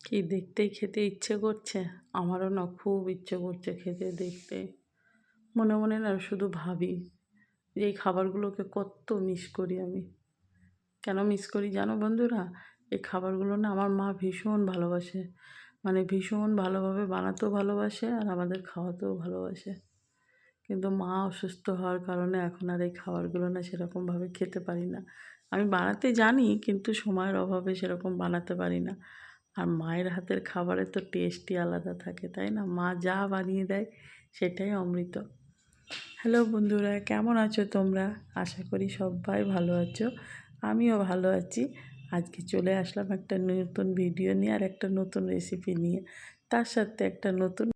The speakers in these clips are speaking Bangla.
কি দেখতেই খেতে ইচ্ছে করছে? আমারও না খুব ইচ্ছে করছে খেতে দেখতে। মনে মনে না শুধু ভাবি যে এই খাবারগুলোকে কত মিস করি আমি। কেন মিস করি জানো বন্ধুরা? এই খাবারগুলো না আমার মা ভীষণ ভালোবাসে। মানে ভীষণ ভালোভাবে বানাতেও ভালোবাসে আর আমাদের খাওয়াতেও ভালোবাসে। কিন্তু মা অসুস্থ হওয়ার কারণে এখন আর এই খাবারগুলো না সেরকমভাবে খেতে পারি না। আমি বানাতে জানি কিন্তু সময়ের অভাবে সেরকম বানাতে পারি না। আর মায়ের হাতের খাবারের তো টেস্টই আলাদা থাকে, তাই না? মা যা বানিয়ে দেয় সেটাই অমৃত। হ্যালো বন্ধুরা, কেমন আছো তোমরা? আশা করি সবাই ভালো আছো, আমিও ভালো আছি। আজকে চলে আসলাম একটা নতুন ভিডিও নিয়ে আর একটা নতুন রেসিপি নিয়ে। তার সাথে একটা নতুন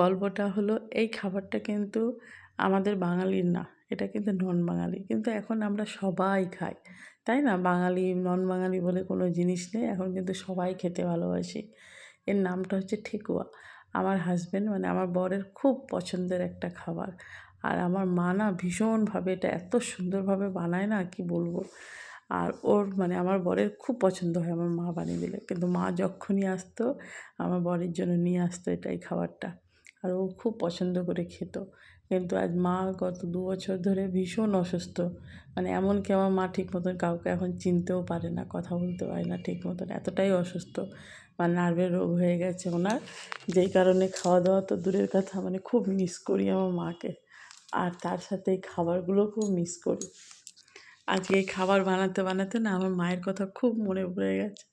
গল্পটা হলো, এই খাবারটা কিন্তু আমাদের বাঙালির না, এটা কিন্তু নন বাঙালি কিন্তু এখন আমরা সবাই খাই, তাই না? বাঙালি নন বাঙালি বলে কোনো জিনিস নেই, এখন কিন্তু সবাই খেতে ভালোবাসি। এর নামটা হচ্ছে ঠেকুয়া। আমার হাজব্যান্ড মানে আমার বরের খুব পছন্দের একটা খাবার। আর আমার মা না ভীষণভাবে এটা এত সুন্দরভাবে বানায় না, কি বলব? আর ওর মানে আমার বরের খুব পছন্দ হয় আমার মা বানিয়ে দিলে। কিন্তু মা যখনই আসতো, আমার বরের জন্য নিয়ে আসতো এটাই খাবারটা। আর ও খুব পছন্দ করে খেত। কিন্তু আজ মা গত দু বছর ধরে ভীষণ অসুস্থ। মানে এমনকি আমার মা ঠিক মতন কাউকে এখন চিনতেও পারে না, কথা বলতে পারে না ঠিক মতন। এতটাই অসুস্থ। বা নার্ভের রোগ হয়ে গেছে ওনার। যেই কারণে খাওয়া দাওয়া তো দূরের কথা মানে খুব মিস করি আমার মাকে। আর তার সাথে এই খাবারগুলো খুব মিস করি। আজকে এই খাবার বানাতে বানাতে না আমার মায়ের কথা খুব মনে পড়ে গেছে।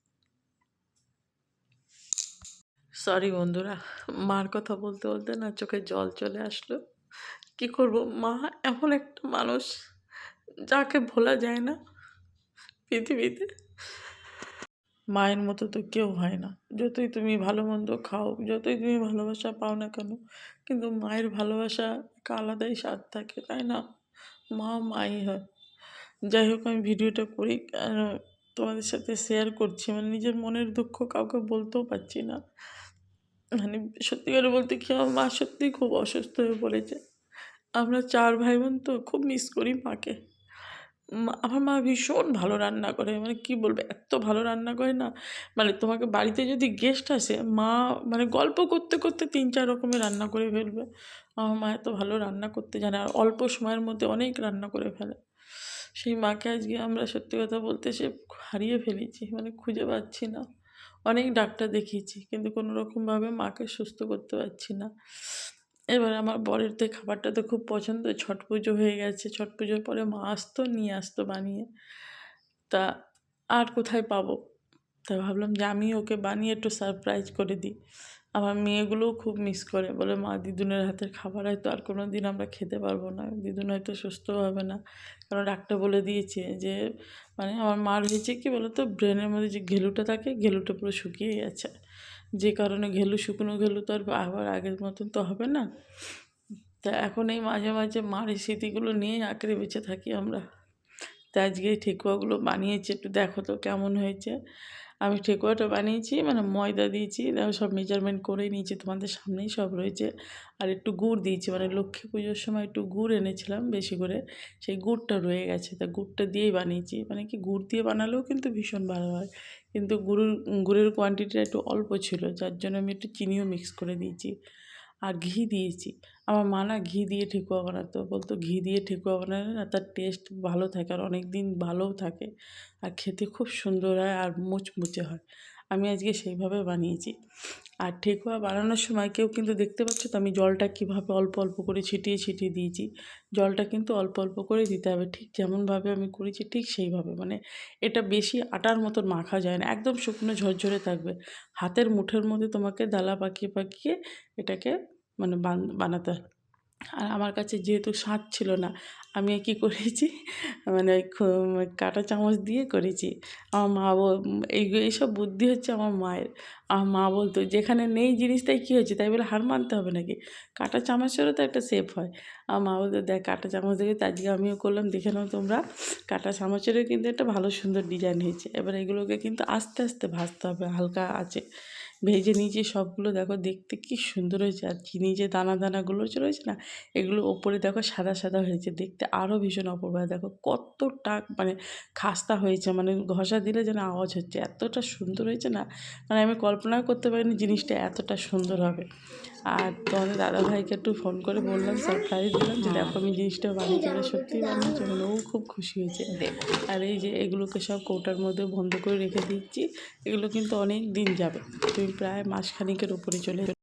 সরি বন্ধুরা, মার কথা বলতে বলতে না চোখে জল চলে আসলো। কি করব? মা এমন একটা মানুষ যাকে ভোলা যায় না পৃথিবীতে। মায়ের মতো তো কেউ হয় না। যতই তুমি ভালো মন্দ খাও, যতই তুমি ভালোবাসা পাও না কেন, কিন্তু মায়ের ভালোবাসা একটা আলাদাই স্বাদ থাকে, তাই না? মা মাই হয়। যাই হোক, আমি ভিডিওটা করি তোমাদের সাথে শেয়ার করছি। মানে নিজের মনের দুঃখ কাউকে বলতেও পারছি না। মানে সত্যি করে বলতে কি, আমার মা সত্যিই খুব অসুস্থ হয়ে পড়েছে। আমরা চার ভাই বোন তো খুব মিস করি মাকে। আমার মা ভীষণ ভালো রান্না করে মানে কি বলব, এত ভালো রান্না করে না। মানে তোমাকে বাড়িতে যদি গেস্ট আসে, মা মানে গল্প করতে করতে তিন চার রকমের রান্না করে ফেলবে। আমার মা এত ভালো রান্না করতে জানে আর অল্প সময়ের মধ্যে অনেক রান্না করে ফেলে। সেই মাকে আজকে আমরা সত্যি কথা বলতে সে হারিয়ে ফেলেছি মানে খুঁজে পাচ্ছি না। অনেক ডাক্তার দেখিয়েছি, কিন্তু কোনো রকমভাবে মাকে সুস্থ করতে পারছি না। এবার আমার বরের তো খাবারটা তো খুব পছন্দ, ছট পুজো হয়ে গেছে, ছট পুজোর পরে মা আসতো, নিয়ে আসতো বানিয়ে। তা আর কোথায় পাবো? তা ভাবলাম যে আমি ওকে বানিয়ে একটু সারপ্রাইজ করে দিই। আমার মেয়েগুলোও খুব মিস করে। বলে, মা, দিদুনের হাতের খাবার হয়তো আর কোনো দিন আমরা খেতে পারব না। দিদুন হয়তো সুস্থ হবে না। কারণ ডাক্তার বলে দিয়েছে যে মানে আমার মার হয়েছে কি বলতো, ব্রেনের মধ্যে যে ঘেলুটা থাকে, ঘেলুটা পুরো শুকিয়ে গেছে। যে কারণে ঘেলু শুকনো ঘেলু তো আর আবার আগের মতন তো হবে না। তা এখন এই মাঝে মাঝে মার স্মৃতিগুলো নিয়ে আঁকড়ে বেঁচে থাকি আমরা। তা আজকে ঠেকুয়াগুলো বানিয়েছি, একটু দেখো তো কেমন হয়েছে। আমি ঠেকুয়াটা বানিয়েছি মানে ময়দা দিয়েছি সব মেজারমেন্ট করে নিয়েছি, তোমাদের সামনেই সব রয়েছে। আর একটু গুড় দিয়েছি মানে লক্ষ্মী পুজোর সময় একটু গুড় এনেছিলাম বেশি করে, সেই গুড়টা রয়ে গেছে। তা গুড়টা দিয়েই বানিয়েছি মানে কি গুড় দিয়ে বানালেও কিন্তু ভীষণ ভালো হয়। কিন্তু গুড়ের গুড়ের কোয়ান্টিটিটা একটু অল্প ছিল, যার জন্য আমি একটু চিনিও মিক্স করে দিয়েছি। আর ঘি দিয়েছি। আমার মা না ঘি দিয়ে ঠেকুয়া বানাতো। বলতো ঘি দিয়ে ঠেকুয়া বানালে না তার টেস্ট ভালো থাকে আর অনেক দিন ভালোও থাকে আর খেতে খুব সুন্দর হয় আর মুচমুচে হয়। আমি আজকে সেইভাবে বানিয়েছি। আর ঠেকুয়া বানানোর সময় কেউ কিন্তু দেখতে পাচ্ছ তো আমি জলটা কীভাবে অল্প অল্প করে ছিটিয়ে ছিটিয়ে দিয়েছি। জলটা কিন্তু অল্প অল্প করে দিতে হবে। ঠিক যেমনভাবে আমি করেছি ঠিক সেইভাবে। মানে এটা বেশি আটার মতন মাখা যায় না। একদম শুকনো ঝরঝরে থাকবে। হাতের মুঠের মধ্যে তোমাকে দালা পাকিয়ে পাকিয়ে এটাকে মানে বানাতে। আর আমার কাছে যেহেতু স্বাদ ছিল না, আমি কী করেছি? মানে ওই কাঁটা চামচ দিয়ে করেছি। আমার মা এই, এইসব বুদ্ধি হচ্ছে আমার মায়ের। আমার মা বলতো, যেখানে নেই জিনিসটাই কী হয়েছে তাই বলে, হার মানতে হবে নাকি? কাঁটা চামচেরও তো একটা শেপ হয়। আমার মা বলতো, দেখ, কাঁটা চামচ দেখে আজকে আমিও করলাম, দেখে নাও তোমরা। কাঁটা চামচেরও কিন্তু একটা ভালো সুন্দর ডিজাইন হয়েছে। এবার এগুলোকে কিন্তু আস্তে আস্তে ভাজতে হবে, হালকা আছে ভেজে নিয়েছি সবগুলো, দেখো দেখতে কি সুন্দর হয়েছে। আর চিনি যে দানা দানাগুলো রয়েছে না, এগুলো ওপরে দেখো সাদা সাদা হয়েছে। দেখতে আরও ভীষণ অপূর্ব। দেখো কতটা মানে খাস্তা হয়েছে মানে ঘষা দিলে যেন আওয়াজ হচ্ছে। এতটা সুন্দর হয়েছে না মানে আমি কল্পনাও করতে পারিনি জিনিসটা এতটা সুন্দর হবে। আর তোমাদের দাদাভাইকে একটু ফোন করে বললাম সারপ্রাইজ দিলাম যে দেখো আমি জিনিসটা বানিয়ে চলে সত্যিই বানিয়েছি মানে ও খুব খুশি হয়েছে। আর এই যে এগুলোকে সব কৌটার মধ্যে বন্ধ করে রেখে দিচ্ছি, এগুলো কিন্তু অনেক দিন যাবে। তুমি প্রায় মাসখানিকের উপরে চলে